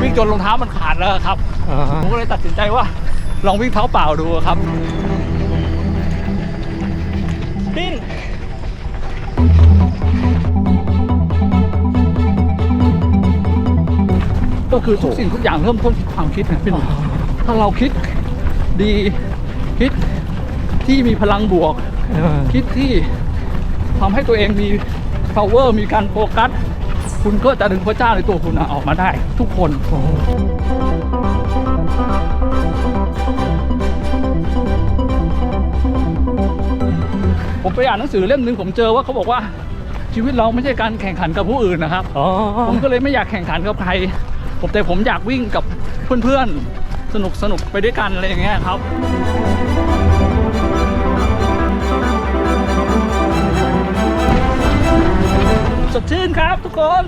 วิ่งจนรองเท้ามันขาดแล้วครับอ่าผมก็เลยตัดสินใจว่า ลองวิ่งเท้าเปล่าดูครับปิ้งก็คือทุกสิ่งทุกอย่างเริ่มต้นที่ความคิดนะพี่หนุ่มถ้าเราคิดดีคิดที่มีพลังบวกเออคิดที่ทำให้ตัวเองมี power มีการโฟกัส คุณก็จะดึงพระเจ้าในตัวคุณอะออกมาได้ ทุกคนผมไปอ่านหนังสือเล่มหนึ่งผมเจอว่าเขาบอกว่าชีวิตเราไม่ใช่การแข่งขันกับผู้อื่นนะครับอ๋อผมก็เลยไม่อยากแข่งขันกับใคร ผมแต่ผมอยากวิ่งกับเพื่อนๆ สนุกสนุกไปด้วยกันอะไรอย่างเงี้ยครับ ครับทุกคน